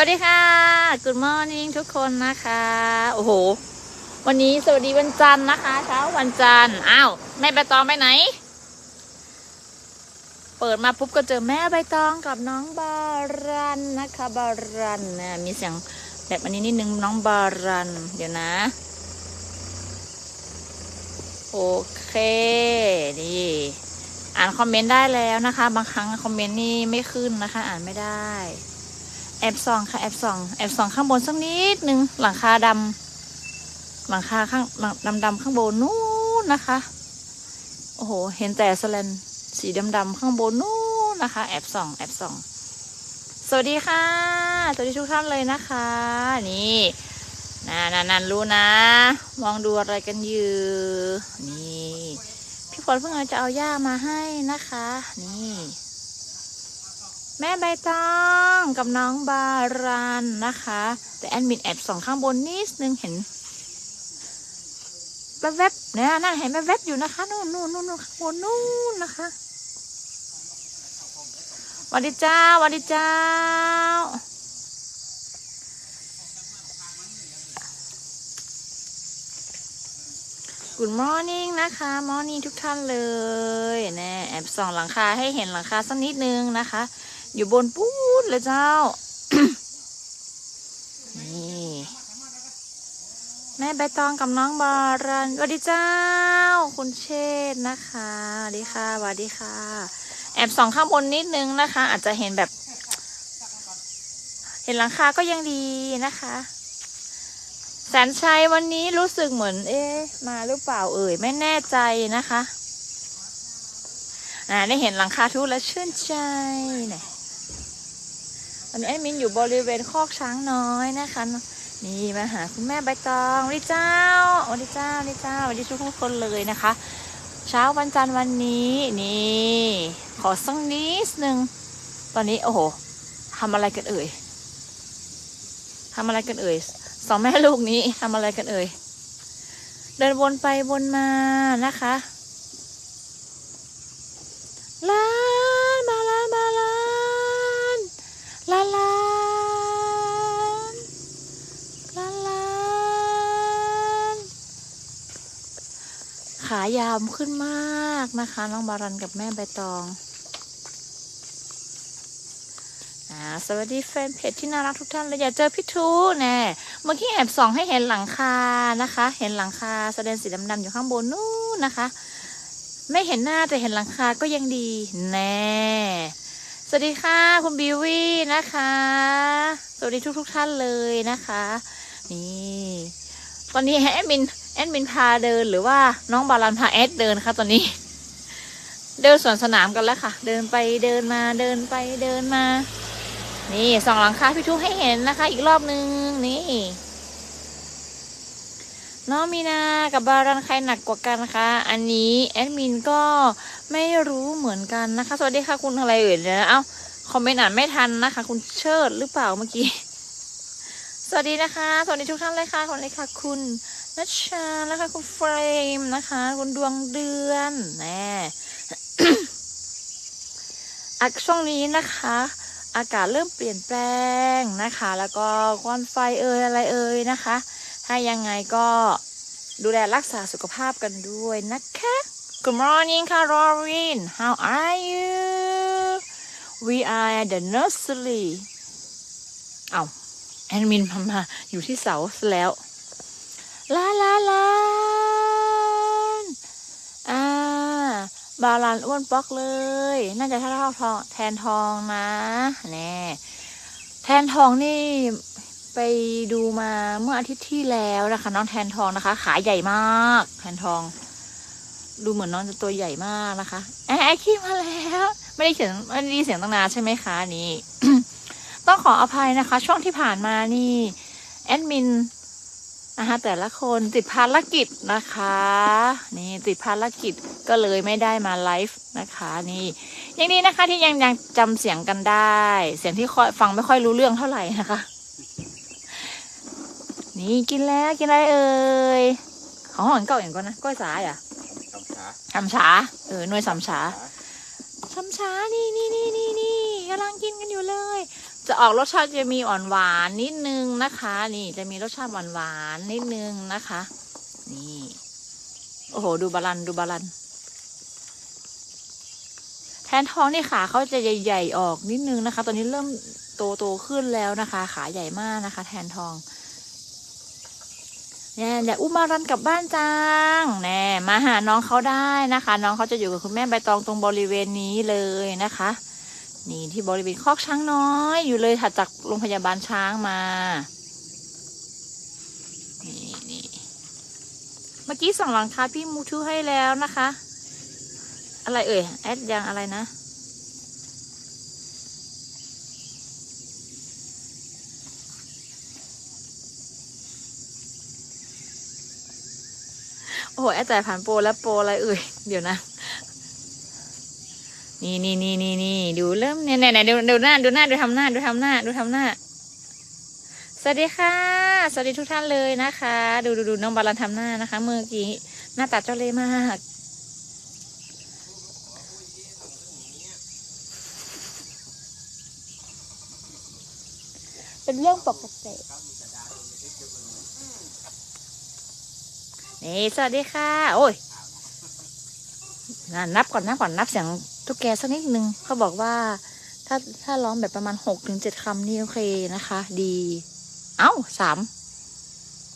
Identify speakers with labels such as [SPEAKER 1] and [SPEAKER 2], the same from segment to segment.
[SPEAKER 1] วัสดีค่ะ Good morning ทุกคนนะคะ โอ้โห วันนี้สวัสดีวันจันทร์นะคะ เช้าวันจันทร์ อ้าวแม่ใบตองไปไหน เปิดมาปุ๊บก็เจอแม่ใบตองกับน้องบารันนะคะ บารันนะมีเสียงแบบอันนี้นิดนึงน้องบารัน เดี๋ยวนะ โอเค นี่ อ่านคอมเมนต์ได้แล้วนะคะ บางครั้งคอมเมนต์นี่ไม่ขึ้นนะคะ อ่านไม่ได้ แอบส่องค่ะแอบส่องแอบส่องข้างบนสักนิดนึงหลังคาดำหลังคาข้างดำดำข้างบนนู้นนะคะ โอ้โห เห็นแต่สแลนสีดำดำข้างบนนู้นนะคะ แอบส่องแอบส่องสวัสดีค่ะ สวัสดีทุกท่านเลยนะคะ นี่นานันนันรู้นะ มองดูอะไรกันอยู่นี่ พี่ฝนเพิ่งเอาจะเอาย่ามาให้นะคะ นี่ แม่ใบตองกับน้องบารันนะคะ แต่แอดมินแอบส่องข้างบนนิดนึงเห็นแวบๆเนี่ยนั่นเห็นแวบๆอยู่นะคะนู่นนู่นนู่นนู่นข้างบนนู่นนะคะสวัสดีเจ้าสวัสดีเจ้า Good morning นะคะ morning ทุกท่านเลยน่แอบส่องหลังคาให้เห็นหลังคาสักนิดนึงนะคะ อยู่บนปูดเลยเจ้า นี่ แม่ใบตองกับน้องบารันสวัสดีเจ้า คุณเชษฐ์นะคะสวัสดีค่ะสวัสดีค่ะ แอบส่องข้างบนนิดนึงนะคะ อาจจะเห็นแบบ เห็นหลังคาก็ยังดีนะคะแสนชัยวันนี้รู้สึกเหมือน เอ๊ะมาหรือเปล่าเอ่ยไม่แน่ใจนะคะอ่าได้เห็นหลังคาทุกแล้วชื่นใจเนี่ย ตอนนี้แอดมินอยู่บริเวณคอกช้างน้อยนะคะ นี่มาหาคุณแม่ใบตองสวัสดีเจ้าสวัสดีเจ้าสวัสดีเจ้าวัสดีทุกคนเลยนะคะ เช้าวันจันทร์วันนี้นี่ ขอสักนิดนึงตอนนี้โอ้โหทำอะไรกันเอ่ยทำอะไรกันเอ่ยสองแม่ลูกนี้ทำอะไรกันเอ่ยเดินวนไปวนมานะคะลานมาลานมาลานลานลานลานลานขายาวขึ้นมากนะคะ น้องบารันกับแม่ใบตองอ่าสวัสดีแฟนเพจที่น่ารักทุกท่านเลยอยากเจอพี่ทูแน่เมื่อกี้แอบส่องให้เห็นหลังคานะคะ เห็นหลังคาแสดงสีดำๆอยู่ข้างบนนู้นนะคะ ไม่เห็นหน้าแต่เห็นหลังคาก็ยังดีแน่สวัสดีค่ะคุณบิววี่นะคะ สวัสดีทุกๆทท่านเลยนะคะ นี่ ตอนนี้แอดมิน แอดมินพาเดินหรือว่าน้องบาลันพาแอดเดินค่ะตอนนี้ เดินสวนสนามกันแล้วค่ะ เดินไปเดินมาเดินไปเดินมา นี่สองหลังคาพี่ทุกให้เห็นนะคะ อีกรอบนึงนี่น้องมีนากับบารันใครหนักกว่ากันนะคะ อันนี้แอดมินก็ไม่รู้เหมือนกันนะคะ สวัสดีค่ะคุณอะไรเอ่ยนะเอ้าคอมเมนต์อ่านไม่ทันนะคะ คุณเชิดหรือเปล่าเมื่อกี้ สวัสดีนะคะ สวัสดีทุกท่านเลยค่ะคนเลยค่ะคุณ นัชชานะคะคุณเฟรมนะคะ คุณดวงเดือนแน่อะช่วงนี้นะคะ อากาศเริ่มเปลี่ยนแปลงนะคะ แล้วก็ควันไฟเอ่ยอะไรเอ่ยนะคะ ถ้ายังไงก็ดูแลรักษาสุขภาพกันด้วยนะคะ Good morning ค่ะ Rorin How are you We are at the nursery เอาแอดมินมามาอยู่ที่เสาแล้ว ลาลาลาอ่า บาลานอ้วนป๊อกเลย น่าจะเท่าเท่าทองแทนทองนะแน่แทนทองนี่ไปดูมาเมื่ออาทิตย์ที่แล้วนะคะน้องแทนทองนะคะ ขาใหญ่มาก แทนทอง ดูเหมือนน้องจะตัวใหญ่มากนะคะแอะขี้มาแล้ว ไม่ได้เสียงไม่ได้เสียงตั้งนานใช่ไหมคะนี่ต้องขออภัยนะคะ ช่วงที่ผ่านมานี่แอดมิน นะคะแต่ละคนติดภารกิจนะคะ นี่ติดภารกิจก็เลยไม่ได้มาไลฟ์นะคะนี่ยังดีนะคะที่ยังยังจำเสียงกันได้ เสียงที่ค่อยฟังไม่ค่อยรู้เรื่องเท่าไหร่นะคะ นี่กินแล้วกินอะไรเอ่ยของหอนเก่าอย่างก่อนนะก้อยสายอะ
[SPEAKER 2] ทำช้า
[SPEAKER 1] ชำชาเออหน่วยสำชาชำชานี่นี่นี่นี่นี่กำลังกินกันอยู่เลย จะออกรสชาติจะมีอ่อนหวานนิดนึงนะคะ นี่จะมีรสชาติหวานหวานนิดนึงนะคะ นี่ โอ้โห ดูบาลันดูบาลัน แทนทองนี่ขาเขาจะใหญ่ๆออกนิดนึงนะคะ ตอนนี้เริ่มโตโตขึ้นแล้วนะคะ ขาใหญ่มากนะคะ แทนทองเนี่ยเดี๋ยวอุ้มมารันกลับบ้านจังแน่มาหาน้องเขาได้นะคะ น้องเขาจะอยู่กับคุณแม่ใบตองตรงบริเวณนี้เลยนะคะ นี่ที่บริเวณคอกช้างน้อย อยู่เลยถัดจากโรงพยาบาลช้างมา นี่นี่เมื่อกี้ส่งหลังคาพี่มูทูให้แล้วนะคะ อะไรเอ่ย แอดยังอะไรนะโอ้โหแอดจ่ายผ่านโปรแล้วโปรอะไรเอ่ย เดี๋ยวนะ นี่นี่นี่นี่นี่ดูเริ่มเนี่ยเนี่ยเนี่ยดูดูหน้าดูหน้าดูทำหน้าดูทำหน้าดูทำหน้า สวัสดีค่ะ สวัสดีทุกท่านเลยนะคะ ดูดูดูน้องบาลันทำหน้านะคะเมื่อกี้หน้าตาเจ้าเล่มากเป็นเรื่องปกตินี่สวัสดีค่ะ โอ้ยนับก่อนนับก่อนนับเสียง ตุ๊กแกสักนิดนึงเขาบอกว่า ถ้าถ้าร้องแบบประมาณหกถึงเจ็ดคำนี่โอเคนะคะ ดี เอ้าสาม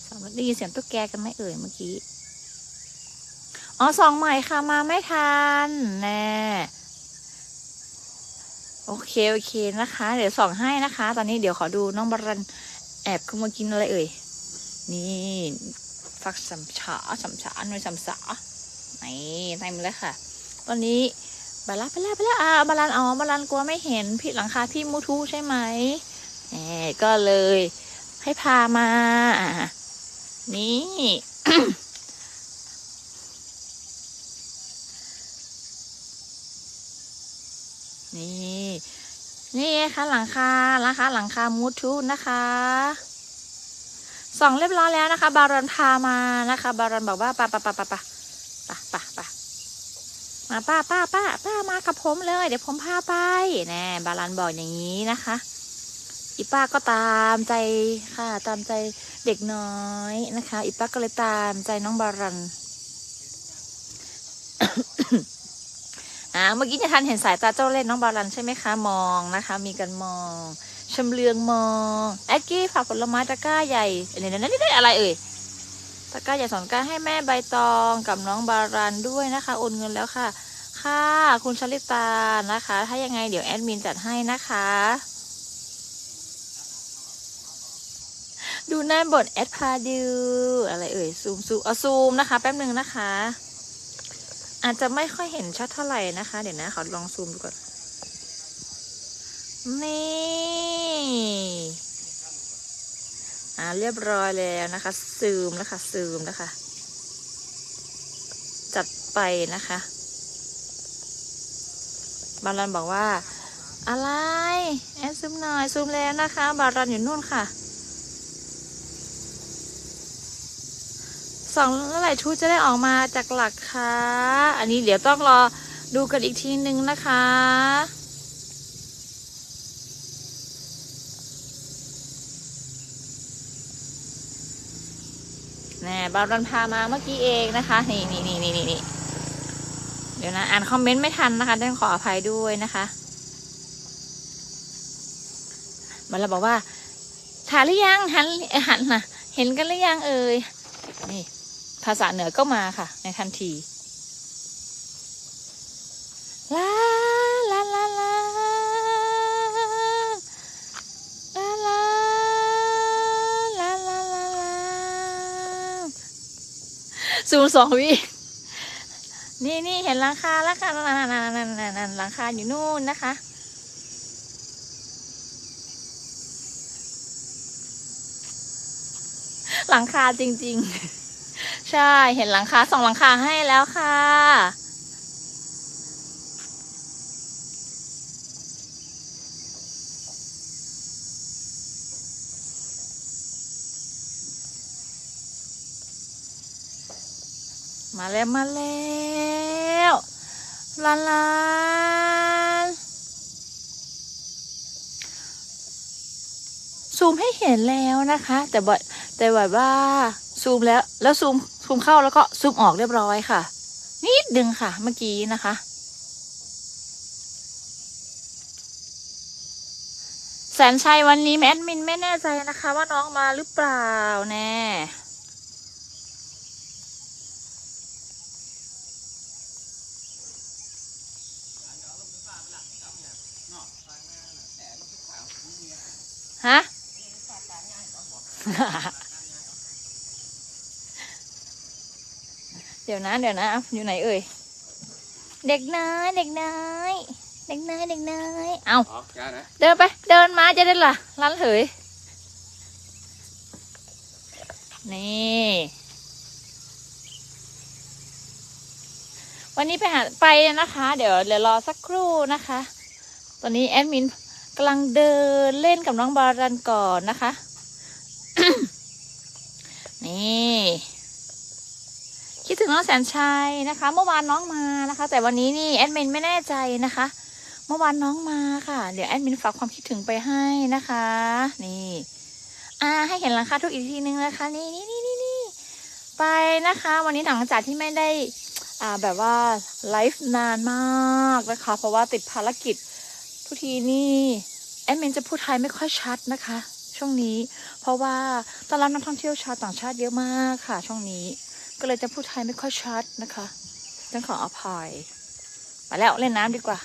[SPEAKER 1] สามได้ยินเสียงตุ๊กแกกันไหมเอ่ยเมื่อกี้อ๋อสองใหม่ค่ะมาไม่ทันแน่โอเคโอเคนะคะ เดี๋ยวส่องให้นะคะ ตอนนี้เดี๋ยวขอดูน้องบรันแอบเข้ามากินอะไรเอ่ยนี่ฟักสัมฉาสัมฉาหน่วยสัมสานี่เต็มเลยค่ะ ตอนนี้ บลาไปแล้วไปแล้วอ่าบาลานอ๋อบาลานกลัวไม่เห็นพี่หลังคาพี่มูทูใช่ไหมแหมก็เลย ให้พามา นี่ นี่ นี่ค่ะหลังคานะคะ หลังคามูทูนะคะส่องเรียบร้อยแล้วนะคะ บารอนพามานะคะ บารอนบอกว่าปะปะปะปะปะปะปะปะ มาป้าป้าป้าป้ามากับผมเลย เดี๋ยวผมพาไปแน่บารอนบอกอย่างนี้นะคะ อีป้าก็ตามใจค่ะ ตามใจเด็กน้อยนะคะ อีป้าก็เลยตามใจน้องบารอนอ่าเมื่อกี้จะทันเห็นสายตาเจ้าเล่นน้องบาลันใช่ไหมคะมองนะคะ มีกันมองชำเลืองมองแอดกี้ฝากผลไม้ตะกร้าใหญ่เนี่ยนั่นนี่ได้อะไรเอ่ย ตะกร้าใหญ่สอนการให้แม่ใบตองกับน้องบารันด้วยนะคะโอนเงินแล้วค่ะ ค่ะ คุณชลิตานะคะ ถ้ายังไงเดี๋ยวแอดมินจัดให้นะคะ ดูหน้าบทแอดพาดูอะไรเอ่ยซูมซูมเอาซูมนะคะ แป๊บหนึ่งนะคะ อาจจะไม่ค่อยเห็นชัดเท่าไหร่นะคะ เดี๋ยวนะขอลองซูมดูก่อนนี่ อ่า เรียบร้อยแล้วนะคะ ซูมนะคะ ซูมนะคะ จัดไปนะคะ บารันบอกว่า อะไร แอดซูมหน่อย ซูมแล้วนะคะ บารันอยู่นู่นค่ะสองเมื่อไหร่ชุดจะได้ออกมาจากหลักคะ อันนี้เดี๋ยวต้องรอดูกันอีกทีนึงนะคะ บารันพามาเมื่อกี้เองนะคะ นี่นี่นี่นี่นี่เดี๋ยวนะอ่านคอมเมนต์ไม่ทันนะคะต้องขออภัยด้วยนะคะมันเราบอกว่าถ่ายหรือยังหันหันนะเห็นกันหรือยังเอ่ยนี่ภาษาเหนือก็มาค่ะ ในทันทีลาลา ซูมสองวินี่นี่เห็นหลังคาแล้วค่ะนั่นนั่นนั่นนั่นหลังคาอยู่นู่นนะคะ หลังคาจริง ๆ ใช่เห็นหลังคาสองหลังคาให้แล้วค่ะ มาแล้วมาแล้วลานลานซูมให้เห็นแล้วนะคะ แต่แบบแต่แบบว่าซูมแล้วแล้วซูมซูมเข้าแล้วก็ซูมออกเรียบร้อยค่ะ นิดนึงค่ะ เมื่อกี้นะคะ แสนชัยวันนี้แอดมินไม่แน่ใจนะคะ ว่าน้องมาหรือเปล่าแน่ ฮะเดี๋ยวนะเดี๋ยวนะ อยู่ไหนเอ่ย เด็กน้อยเด็กน้อยเด็กน้อยเด็กน้อยเอา
[SPEAKER 2] อ๋อจ้านะ
[SPEAKER 1] เดินไป เดินมาจะได้ล่ะร้านเหยนี่ วันนี้ไปหาไปนะคะ เดี๋ยวเดี๋ยวรอสักครู่นะคะ ตอนนี้แอดมิน กำลังเดินเล่นกับน้องบารันก่อนนะคะ นี่คิดถึงน้องแสนชัยนะคะ เมื่อวานน้องมานะคะ แต่วันนี้นี่แอดมินไม่แน่ใจนะคะ เมื่อวานน้องมาค่ะ เดี๋ยวแอดมินฝากความคิดถึงไปให้นะคะ นี่อ่าให้เห็นหลังคาทุกอีกทีนึงนะคะ นี่นี่นี่นี่นี่ไปนะคะ วันนี้หลังจากที่ไม่ได้อ่าแบบว่าไลฟ์นานมากนะคะ เพราะว่าติดภารกิจ ทุกทีนี่แอดมินจะพูดไทยไม่ค่อยชัดนะคะ ช่วงนี้ เพราะว่าตอนรับนักท่องเที่ยวชาวต่างชาติเยอะมากค่ะ ช่วงนี้ก็เลยจะพูดไทยไม่ค่อยชัดนะคะต้องขออภัยไปแล้วเล่นน้ำดีกว่า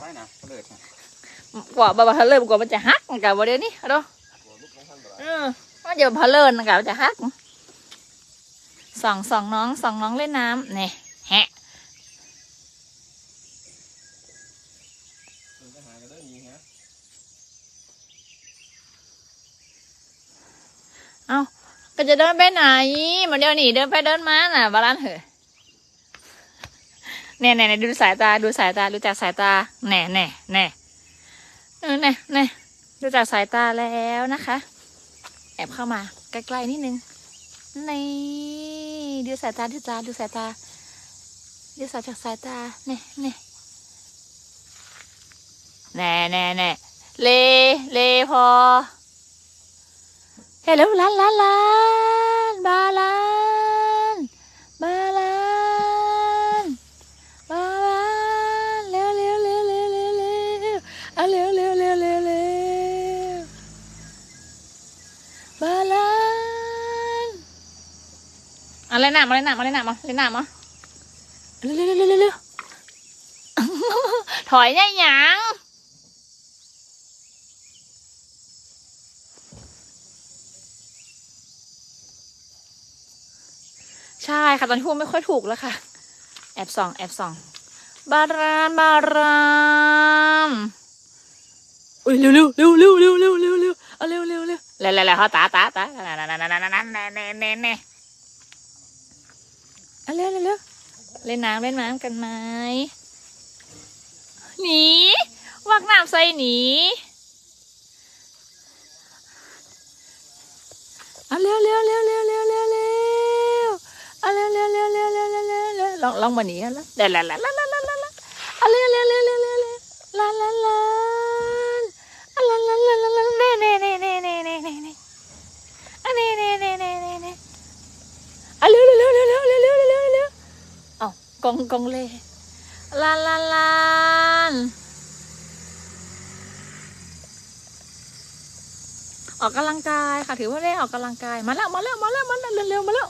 [SPEAKER 2] ไปนะก็เลยนะ
[SPEAKER 1] กว่าบาบาทะเลกว่ามันจะฮักกับวันเดียวนี้เอาดูเออว่าเดี๋ยวพะเลินกับมันจะฮัก สองสองน้องสองน้องเล่นน้ำเนี่ยแฮะ
[SPEAKER 2] ไปหากันได้ยิงฮะ
[SPEAKER 1] เอาก็จะเดินไปไหนมาเดี๋ยวนี้เดินไปเดินมาน่ะบาลานเหอะเนี่ยเนี่ยเนี่ยดูสายตาดูสายตาดูจากสายตาแน่แน่แน่เออแน่แน่ดูจากสายตาแล้วนะคะ แอบเข้ามาใกล้ๆนิดนึงนี่ ดูสายตาดูตาดูสายตาดูสายจากสายตาเน่เน่แน่แน่แน่เลเลพอเฮ้ยแล้วลานลานลานบาลาน หนามาเลยหนามาเลยหนามาเลยหนามาเร็วเร็วเร็วเร็วเร็วเร็วถอยเนี่ยหยังใช่ค่ะตอนที่พูดไม่ค่อยถูกแล้วค่ะ แอบส่อง แอบส่อง บารานบารานอุ้ยเร็วเร็วเร็วเร็วเร็วเร็วเร็วเร็วเอาเร็วเร็วเร็วเร็วเร็วเร็วเขาตาตาตานั่นนั่นนั่นนั่นนั่นนั่นแน่แน่แน่เร็วเร็วเร็วเร็วเร็วเร อาเร็วเร็วเร็วเล่นน้ำเล่นน้ำกันไหมหนีวักน้ำใส่หนีเอาเร็วเร็วเร็วเร็วเร็วเร็วเร็วเอาเร็วเร็วเร็วเร็วเร็วเร็วเร็วเร็วลองลองมาหนีแล้วเดี๋ยวละละละละละละละเอาเร็วเร็วเร็วเร็วเร็วเร็วละละละอะละละละละละเน่เน่เน่เน่เน่เน่ กองกองเล่ลานลานลานออกกำลังกายค่ะถือว่าได้ออกกำลังกายมาแล้วมาแล้วมาแล้วมาแล้วเร็วๆมาแล้ว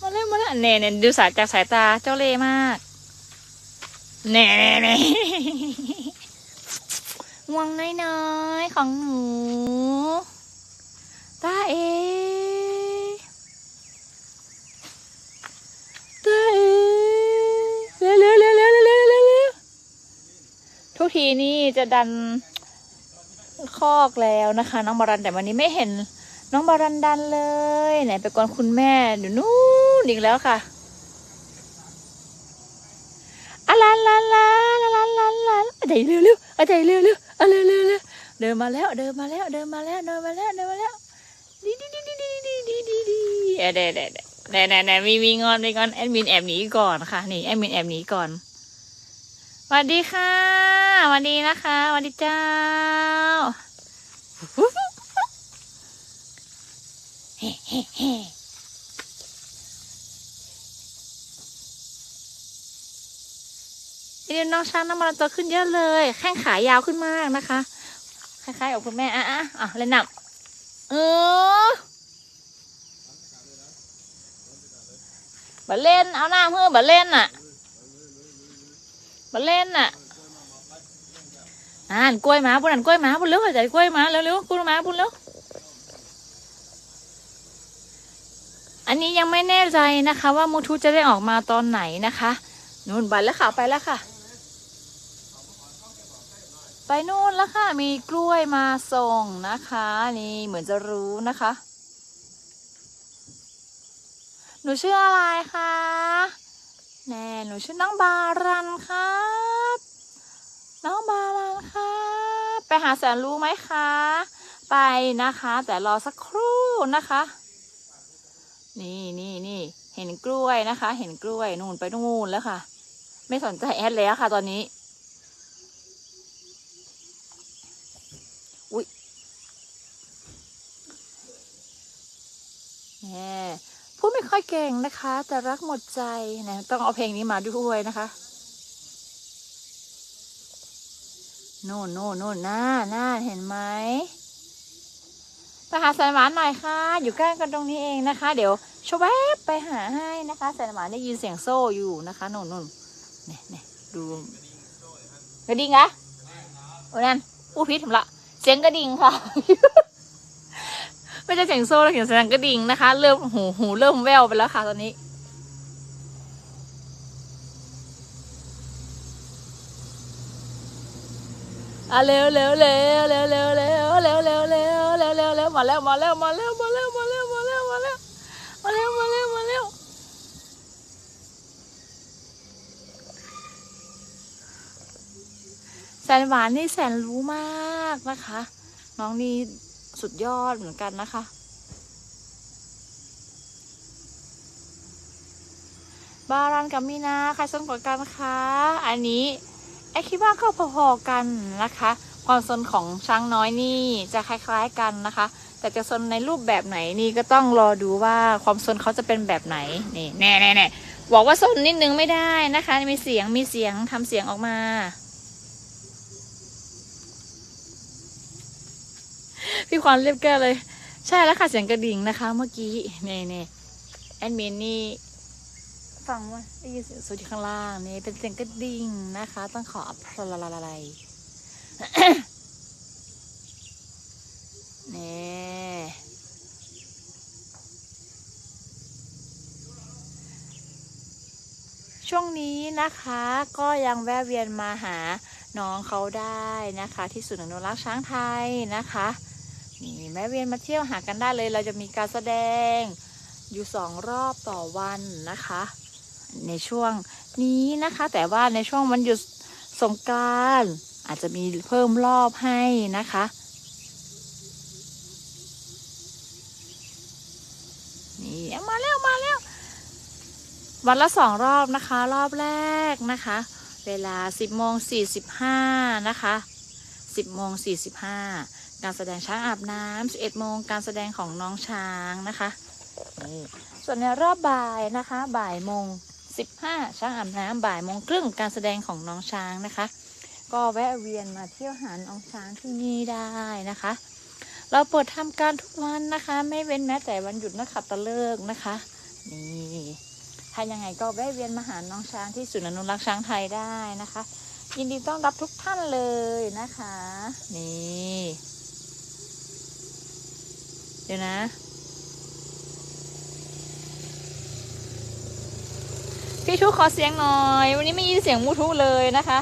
[SPEAKER 1] มาแล้วมาแล้วเน่เน่ดูสายจากสายตาเจ้าเล่มากเน่เน่เน่ง่วงน้อยๆของหนูตาเอต ทีนี่จะดันคอกแล้วนะคะ น้องบารันแต่วันนี้ไม่เห็นน้องบารันดันเลยไหนไปกวนคุณแม่เดี๋ยวนู้นอีกแล้วค่ะอะลันลันลันลันลันลันอะใจเร็วเร็วอะใจเร็วเร็วอะเร็วเร็วเร็วเดินมาแล้วเดินมาแล้วเดินมาแล้วเดินมาแล้วเดินมาแล้วดีดีดีดีดีดีดีดีดีเอะเดดเด็ดเด็ดเด็ดเด็ดมีมีงอนมีงอนแอดมินแอบหนีก่อนค่ะนี่แอดมินแอบหนีก่อน วัสดีค่ะสวัสดีนะคะสวัสดีเจ้า เฮ้เฮ้เฮ้เดี๋ยวน้องช้างน้ำมันตัวขึ้นเยอะเลย แข้งขายาวขึ้นมากนะคะ คล้ายๆกับคุณแม่ อะอะอะเล่นหนักเออบัเล่น เอาหน้าเพื่อบัเล่นน่ะ บัเล่นน่ะอ่านกล้วยหมาบุญอ่านกล้วยหมาบุญเร็วใจกล้วยหมาเร็วๆกล้วยหมาบุญเร็วอันนี้ยังไม่แน่ใจนะคะ ว่ามูทูจะได้ออกมาตอนไหนนะคะนู่นไปแล้วค่ะไปแล้วค่ะ ไปนู่นแล้วค่ะ มีกล้วยมาส่งนะคะ นี่เหมือนจะรู้นะคะ หนูชื่ออะไรคะ แน่หนูชื่อน้องบารันครับ น้องบารันครับ ไปหาแสนรู้ไหมคะ ไปนะคะ แต่รอสักครู่นะคะ นี่นี่นี่เห็นกล้วยนะคะ เห็นกล้วยนู่นไปนู่นแล้วค่ะ ไม่สนใจแอดแล้วค่ะ ตอนนี้อุ้ยแหม ไม่ค่อยเก่งนะคะ แต่รักหมดใจนะต้องเอาเพลงนี้มาด้วยนะคะโน่นโน่นโน่นหน้าหน้าเห็นไหมไปหาแสนหวานหน่อยค่ะ อยู่ใกล้กันตรงนี้เองนะคะ เดี๋ยวชวแวบไปหาให้นะคะแสนหวานได้ยินเสียงโซ่อยู่นะคะโน่นโน่นเนี่ยเนี่ยดูกระดิ่งอะโอ้นั่นอู้พิษผมละ เสียงกระดิ่งค่ะ ไม่ใช่เสียงโซ่แล้วเสียงเสียงกระดิ่งนะคะ เริ่มหูหูเริ่มแววไปแล้วค่ะตอนนี้ อะเร็วเร็วเร็วเร็วเร็วเร็วเร็วเร็วเร็วเร็วเร็วเร็วมาแล้วมาแล้วมาแล้วมาแล้วมาแล้วมาแล้วมาแล้วมาแล้วมาแล้วมาแล้วแสนหวานนี่แสนรู้มากนะคะ น้องนี่ สุดยอดเหมือนกันนะคะ บารันกับมีนาใครสนกว่ากันคะอันนี้ไอคิดว่าก็พอๆกันนะคะ ความสนของช้างน้อยนี่จะคล้ายๆกันนะคะ แต่จะสนในรูปแบบไหนนี่ก็ต้องรอดูว่าความสนเขาจะเป็นแบบไหนนี่แน่แน่แน่บอกว่าสนนิดนึงไม่ได้นะคะ มีเสียงมีเสียงทำเสียงออกมา พี่ควานเรียบแก้เลย ใช่แล้วค่ะเสียงกระดิ่งนะคะ เมื่อกี้เน่เน่แอดมินนี่ฟังว่าได้ยินเสียงสูดที่ข้างล่างนี่เป็นเสียงกระดิ่งนะคะ ต้องขออภัยละละละนี่ช่วงนี้นะคะก็ยังแวะเวียนมาหาน้องเขาได้นะคะ ที่ศูนย์อนุรักษ์ช้างไทยนะคะ นี่แวะเวียนมาเที่ยวหากันได้เลย เราจะมีการแสดงอยู่สองรอบต่อวันนะคะ ในช่วงนี้นะคะ แต่ว่าในช่วงวันหยุดสงกรานต์อาจจะมีเพิ่มรอบให้นะคะนี่มาแล้วมาแล้ววันละสองรอบนะคะ รอบแรกนะคะ เวลา10โมง45นะคะ10โมง45 การแสดงช้างอาบน้ำ11โมงการแสดงของน้องช้างนะคะนี่ส่วนในรอบบ่ายนะคะบ่ายโมง15ช้างอาบน้ำบ่ายโมงครึ่งการแสดงของน้องช้างนะคะ ก็แวะเวียนมาเที่ยวหาน้องช้างที่นี่ได้นะคะ เราเปิดทำการทุกวันนะคะ ไม่เว้นแม้แต่วันหยุดนักขัตฤกษ์นะคะนี่ถ้ายังไงก็แวะเวียนมาหาน้องช้างที่ศูนย์อนุรักษ์ช้างไทยได้นะคะ ยินดีต้อนรับทุกท่านเลยนะคะ นี่ เดี๋ยวนะพี่ทุกขอเสียงหน่อย วันนี้ไม่ยินเสียงมูทุเลยนะคะ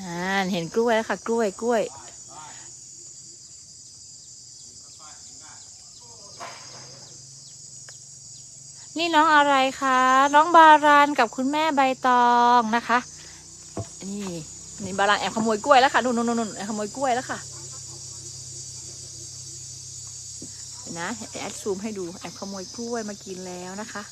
[SPEAKER 1] อ่าเห็นกล้วยแล้วค่ะ กล้วยกล้วย นี่น้องอะไรคะ น้องบารานกับคุณแม่ใบตองนะคะ นี่นี่บารานแอบขโมยกล้วยแล้วค่ะนู่นนู่นนู่นแอบขโมยกล้วยแล้วค่ะนะแอดซูมให้ดูแอบขโมยกล้วยมากินแล้วนะคะ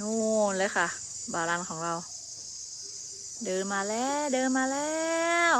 [SPEAKER 1] นู่นเลยค่ะ บารานของเรา เดินมาแล้ว เดินมาแล้ว